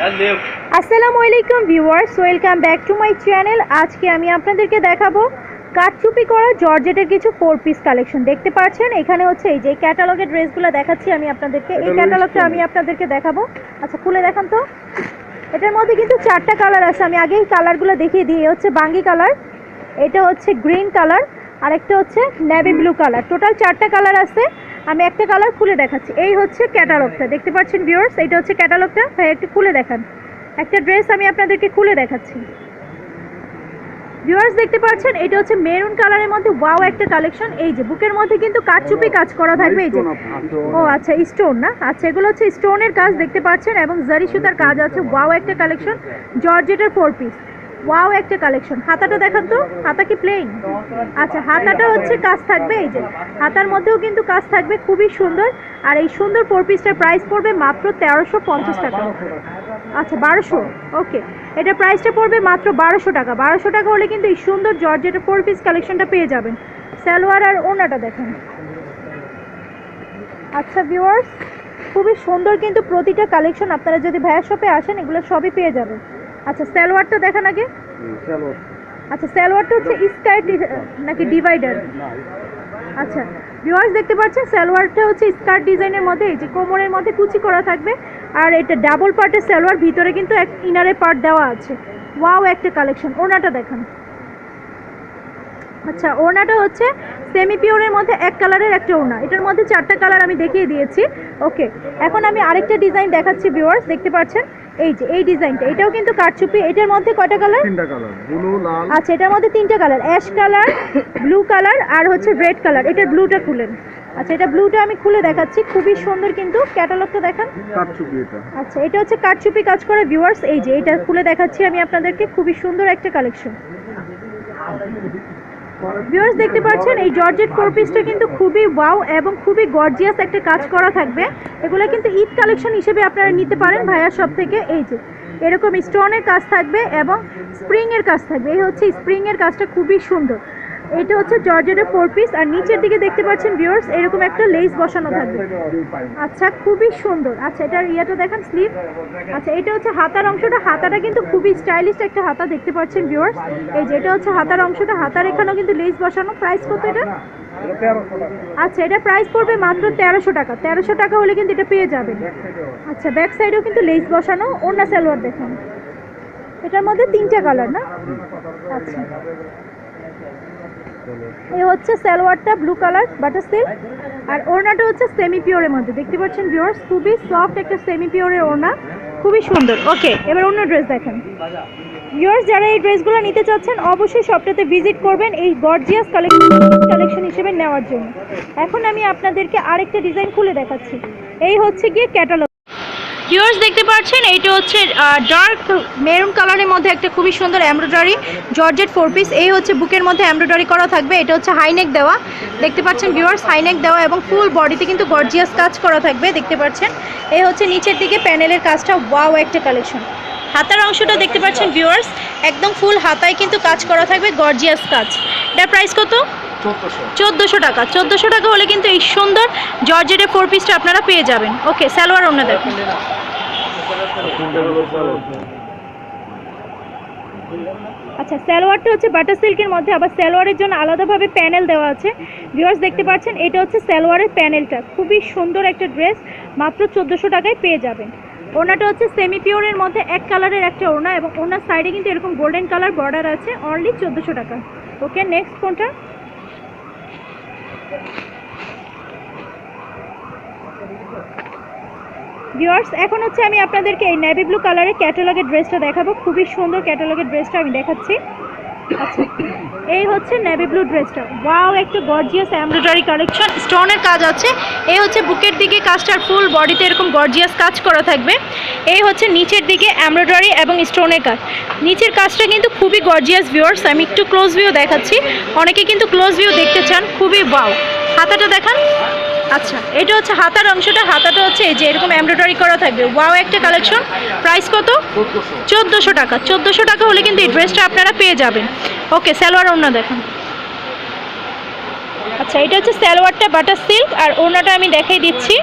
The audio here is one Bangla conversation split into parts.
আসসালামু আলাইকুম viewers welcome back to my channel. আজকে আমি আপনাদেরকে দেখাবো কাঠচুপি করা জর্জেটের কিছু ফোর পিস কালেকশন দেখতে পাচ্ছেন এখানে হচ্ছে এই যে ক্যাটালগের ড্রেসগুলো দেখাচ্ছি আমি আপনাদেরকে। এই ক্যাটালগটা আমি আপনাদেরকে দেখাবো। আচ্ছা খুলে দেখান তো। এটার মধ্যে কিন্তু চারটা কালার আছে। আমি আগেই কালারগুলো দেখিয়ে দিই। হচ্ছে বাঙ্গি কালার এটা হচ্ছে গ্রিন কালার আরেকটা হচ্ছে নেভি ব্লু কালার টোটাল চারটা কালার আছে। আমি একটা কালার খুলে দেখাচ্ছি। এই হচ্ছে ক্যাটালগটা। দেখতে পাচ্ছেন ভিউয়ার্স এটা হচ্ছে ক্যাটালগটা। ভাই একটু খুলে দেখান। একটা ড্রেস আমি আপনাদেরকে খুলে দেখাচ্ছি। ভিউয়ার্স দেখতে পাচ্ছেন? এটা হচ্ছে মেরুন কালারের মধ্যে। ওয়াও একটা কালেকশন এই যে বুকের মধ্যে কিন্তু কাঠচুপি কাজ করা থাকবে। এই যে। ও আচ্ছা স্টোন না? আচ্ছা এগুলো হচ্ছে স্টোনের কাজ দেখতে পাচ্ছেন? এবং জারি সুতার কাজ আছে। ওয়াও একটা কালেকশন জর্জেটের ফোর পিস ওয়াও একটা কালেকশন হাতাটা দেখান তো। হাতা কি প্লেন আচ্ছা হাতাটা হচ্ছে কাজ থাকবে। এই যে হাতার মধ্যেও কিন্তু কাজ থাকবে খুবই সুন্দর। আর এই সুন্দর ফোর পিসটার প্রাইস পড়বে মাত্র তেরোশো পঞ্চাশ টাকা। আচ্ছা বারোশো? ওকে এটা প্রাইসটা পড়বে মাত্র বারোশো টাকা। বারোশো টাকা হলে কিন্তু এই সুন্দর জর্জেটের ফোর পিস কালেকশনটা পেয়ে যাবেন। সালোয়ার আর ওনাটা দেখেন। আচ্ছা ভিউয়ার্স খুবই সুন্দর কিন্তু প্রতিটা কালেকশন আপনারা যদি ভাইয়া শপে আসেন এগুলো সবই পেয়ে যাবেন। আচ্ছা সালোয়ারটা দেখান আগে। আচ্ছা সালোয়ারটা হচ্ছে স্কার্ট নাকি ডিভাইডার আচ্ছা ভিউয়ার্স দেখতে পাচ্ছেন, সালোয়ারটা হচ্ছে স্কার্ট ডিজাইনের মধ্যে, এই যে কোমরের মধ্যে কুচি করা থাকবে। আর এটা ডাবল পার্টের সালোয়ার, ভিতরে কিন্তু এক ইনারে পার্ট দেওয়া আছে। ওয়াও একটা কালেকশন ওনাটা দেখান। আচ্ছা ওড়নাটা হচ্ছে সেমি পিওরের মধ্যে এক কালারের একটা ওড়না। এটার মধ্যে চারটা কালার আমি দেখিয়ে দিয়েছি। ওকে এখন আমি আরেকটা ডিজাইন দেখাচ্ছি ভিউয়ার্স দেখতে পাচ্ছেন? এই যে এই ডিজাইনটা এটাও কিন্তু কাঠচুপি। এটার মধ্যে কয়টা কালার তিনটা কালার ব্লু লাল। আচ্ছা এটার মধ্যে তিনটা colour ash colour blue colour আর হচ্ছে রেড কালার এটার ব্লুটা খুলেন। আচ্ছা এটা ব্লুটা আমি খুলে দেখাচ্ছি। খুবই সুন্দর কিন্তু। ক্যাটালগটা দেখান। এটা। আচ্ছা এটা হচ্ছে কাঠচুপি কাজ করে ভিউয়ার্স এই যে এটা খুলে দেখাচ্ছি আমি আপনাদেরকে। খুবই সুন্দর একটা কালেকশন ভিউয়ার্স দেখতে পাচ্ছেন, এই জর্জেট ফোর পিসটা কিন্তু খুবই ওয়াও এবং খুবই গর্জিয়াস একটা কাজ করা থাকবে। এগুলো কিন্তু ঈদ কালেকশন হিসেবে আপনারা নিতে পারেন ভাইয়ার সব থেকে এই যে, এরকম স্টোনের কাজ থাকবে এবং স্প্রিং এর কাজ থাকবে। এই হচ্ছে স্প্রিং এর কাজটা খুবই সুন্দর। এটা হচ্ছে জর্জেটের ফোর পিস আর নিচের দিকে দেখতে পাচ্ছেন ভিউয়ার্স এরকম একটা লেস বসানো থাকবে। আচ্ছা খুবই সুন্দর। আচ্ছা এটার ইয়েটা দেখেন স্লিভ আচ্ছা এটা হচ্ছে হাতার অংশটা। হাতাটা কিন্তু খুবই স্টাইলিশ একটা হাতা দেখতে পাচ্ছেন ভিউয়ার্স এই যে, এটা হচ্ছে হাতার অংশটা। হাতার এখানেও কিন্তু লেস বসানো। প্রাইস কত এটা? আচ্ছা এটা প্রাইস পড়বে মাত্র তেরোশো টাকা। তেরোশো টাকা হলে কিন্তু এটা পেয়ে যাবেন। আচ্ছা ব্যাক সাইডেও কিন্তু লেস বসানো। অন্য সালোয়ার দেখুন। এটার মধ্যে তিনটা কালার না? আচ্ছা। এই হচ্ছে সালোয়ারটা ব্লু কালার বাটার সিল্ক আর ওড়নাটা হচ্ছে সেমি পিওরের মধ্যে। দেখতে পাচ্ছেন ভিউয়ার্স খুবই সফট একটা সেমি পিওরের ওড়না। খুবই সুন্দর। ওকে এবার অন্য ড্রেস দেখেন। ভিউয়ার্স যারা এই ড্রেসগুলো নিতে চাচ্ছেন, অবশ্যই শপটাতে ভিজিট করবেন এই গর্জিয়াস কালেকশন কালেকশন হিসেবে নেওয়ার জন্য। এখন আমি আপনাদেরকে আরেকটা ডিজাইন খুলে দেখাচ্ছি। এই হচ্ছে গিয়ে ক্যাটালগ ভিউয়ার্স দেখতে পাচ্ছেন এইটা হচ্ছে ডার্ক মেরুন কালারের মধ্যে একটা খুবই সুন্দর এমব্রয়ডারি জর্জেট ফোর পিস এই হচ্ছে বুকের মধ্যে এমব্রয়ডারি করা থাকবে এটা হচ্ছে হাইনেক দেওয়া। দেখতে পাচ্ছেন ভিউয়ার্স হাইনেক দেওয়া এবং ফুল বডিতে কিন্তু গর্জিয়াস কাজ করা থাকবে দেখতে পাচ্ছেন। এই হচ্ছে নিচের দিকে প্যানেলের কাজটা ওয়াও একটা কালেকশন হাতার অংশটা দেখতে পাচ্ছেন ভিউয়ার্স একদম ফুল হাতায় কিন্তু কাজ করা থাকবে গর্জিয়াস কাজ। এটার প্রাইস কত? চোদ্দশো। টাকা। চোদ্দোশো টাকা হলে কিন্তু এই সুন্দর জর্জেটের ফোর পিসটা আপনারা পেয়ে যাবেন। ওকে সালোয়ার অন্য দেখুন। আচ্ছা সালোয়ারটা হচ্ছে বাটার সিল্কের মধ্যে আবার সালোয়ারের জন্য আলাদাভাবে প্যানেল দেওয়া আছে। ভিউয়ার্স দেখতে পাচ্ছেন এটা হচ্ছে সালোয়ারের প্যানেলটা। খুবই সুন্দর একটা ড্রেস মাত্র চোদ্দোশো টাকায় পেয়ে যাবেন। ওনাটা হচ্ছে সেমি পিওরের মধ্যে এক কালারের একটা ওনা এবং ওনার সাইডে কিন্তু এরকম গোল্ডেন কালার বর্ডার আছে অনলি চোদ্দোশো টাকা। ওকে নেক্সট কোনটা? ভিউয়ার্স, এখন হচ্ছে আমি আপনাদেরকে এই নেভি ব্লু কালারের ক্যাটালগের ড্রেসটা দেখাবো। খুবই সুন্দর ক্যাটালগের ড্রেসটা আমি দেখাচ্ছি। আচ্ছা এই হচ্ছে নেভি ব্লু ড্রেসটা ওয়াও একটা গর্জিয়াস এমব্রয়ডারি কালেকশন স্টোনের কাজ আছে। এই হচ্ছে বুকের দিকে কাজটার ফুল বডিতে এরকম গর্জিয়াস কাজ করা থাকবে। এই হচ্ছে নিচের দিকে এমব্রয়ডারি এবং স্টোনের কাজ। নিচের কাজটা কিন্তু খুবই গর্জিয়াস ভিউয়ার্স আমি একটু ক্লোজ ভিউ দেখাচ্ছি। অনেকে কিন্তু ক্লোজ ভিউ দেখতে চান, খুবই ওয়াও হাতাটা দেখান। আচ্ছা এটা হচ্ছে হাতার অংশটা হাতাটা হচ্ছে এই যে এরকম এমব্রয়ডারি করা থাকবে। ওয়াও একটা কালেকশন প্রাইস কত? চোদ্দোশো। টাকা। চোদ্দোশো টাকা হলে কিন্তু এই ড্রেসটা আপনারা পেয়ে যাবেন। ওকে সালোয়ার ওড়না দেখুন। আচ্ছা এটা হচ্ছে সালোয়ারটা বাটার সিল্ক আর ওড়নাটা আমি দেখাই দিচ্ছি।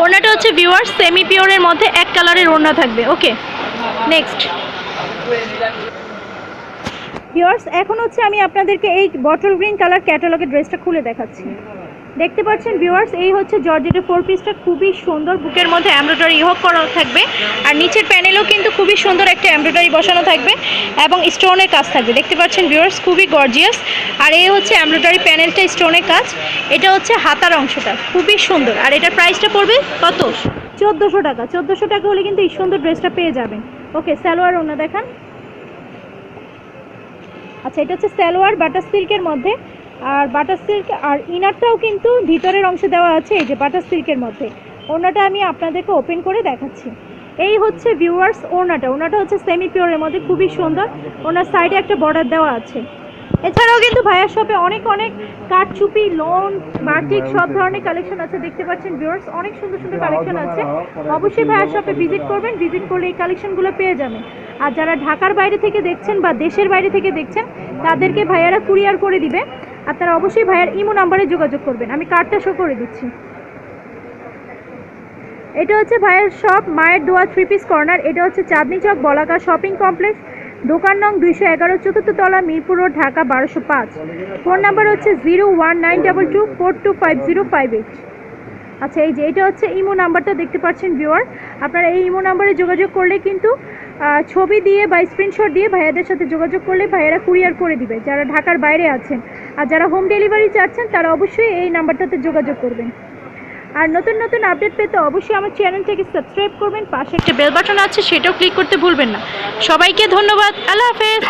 ওড়নাটা হচ্ছে ভিউয়ার্স সেমি পিওরের মধ্যে এক কালারের ওড়না থাকবে। ওকে নেক্সট ভিউয়ার্স এখন হচ্ছে আমি আপনাদেরকে এই বটল গ্রিন কালার ক্যাটালগের ড্রেসটা খুলে দেখাচ্ছি। দেখতে পাচ্ছেন ভিউয়ার্স এই হচ্ছে জর্জেটের ফোর পিসটা খুবই সুন্দর। বুকের মধ্যে এমব্রয়ডারি ইহক করা থাকবে আর নিচের প্যানেলও কিন্তু খুবই সুন্দর একটা এমব্রয়ডারি বসানো থাকবে এবং স্টোনের কাজ থাকবে। দেখতে পাচ্ছেন ভিউয়ার্স খুবই গর্জিয়াস আর এই হচ্ছে এমব্রয়ডারি প্যানেলটা স্টোনের কাজ। এটা হচ্ছে হাতার অংশটা, খুবই সুন্দর। আর এটার প্রাইসটা পড়বে কত? চোদ্দোশো টাকা। চোদ্দোশো টাকা হলে কিন্তু এই সুন্দর ড্রেসটা পেয়ে যাবেন। ওকে সালোয়ার ওনা দেখান। আচ্ছা এটা হচ্ছে সালোয়ার বাটার সিল্কের মধ্যে। আর বাটার সিল্ক আর ইনারটাও কিন্তু ভিতরের অংশে দেওয়া আছে, এই যে বাটার সিল্কের মধ্যে। ওনাটা আমি আপনাদেরকে ওপেন করে দেখাচ্ছি। এই হচ্ছে ভিউয়ার্স ওনাটা ওনাটা হচ্ছে সেমি পিওরের মধ্যে, খুবই সুন্দর। ওনার সাইডে একটা বর্ডার দেওয়া আছে। এছাড়াও কিন্তু ভাইয়ার শপে অনেক অনেক কাঠচুপি লোন বাটিক সব ধরনের কালেকশন আছে দেখতে পাচ্ছেন ভিউয়ার্স অনেক সুন্দর সুন্দর কালেকশন আছে। অবশ্যই ভাইয়ার শপে ভিজিট করবেন ভিজিট করলে এই কালেকশনগুলো পেয়ে যাবেন। আর যারা ঢাকার বাইরে থেকে দেখছেন বা দেশের বাইরে থেকে দেখছেন তাদেরকে ভাইয়ারা কুরিয়ার করে দিবে। আপনারা অবশ্যই ভাইয়ার ইমো নাম্বারে যোগাযোগ করবেন। আমি কার্ডটা শো করে দিচ্ছি। এটা হচ্ছে ভাইয়ের শপ মায়ের দোয়া থ্রি পিস কর্নার এটা হচ্ছে চাঁদনি চক বলাকা শপিং কমপ্লেক্স দোকান নং দুইশো এগারো চতুর্থ তলা মিরপুর রোড, ঢাকা বারোশো পাঁচ। ফোন নাম্বার হচ্ছে zero one nine double two four two five zero five eight. আচ্ছা এই যে এটা হচ্ছে ইমো নাম্বারটা দেখতে পাচ্ছেন ভিউয়ার। আপনারা এই ইমো নাম্বারে যোগাযোগ করলে কিন্তু ছবি দিয়ে বা স্ক্রিনশট দিয়ে ভাইয়াদের সাথে যোগাযোগ করলে ভাইয়ারা কুরিয়ার করে দিবে, যারা ঢাকার বাইরে আছেন। আর যারা হোম ডেলিভারি চাচ্ছেন, তারা অবশ্যই এই নাম্বারটাতে যোগাযোগ করবেন। আর নতুন নতুন আপডেট পেতে অবশ্যই আমার চ্যানেলটাকে সাবস্ক্রাইব করবেন, পাশে একটা বেল বাটন আছে, সেটাও ক্লিক করতে ভুলবেন না। সবাইকে ধন্যবাদ, আল্লাহ হাফেজ।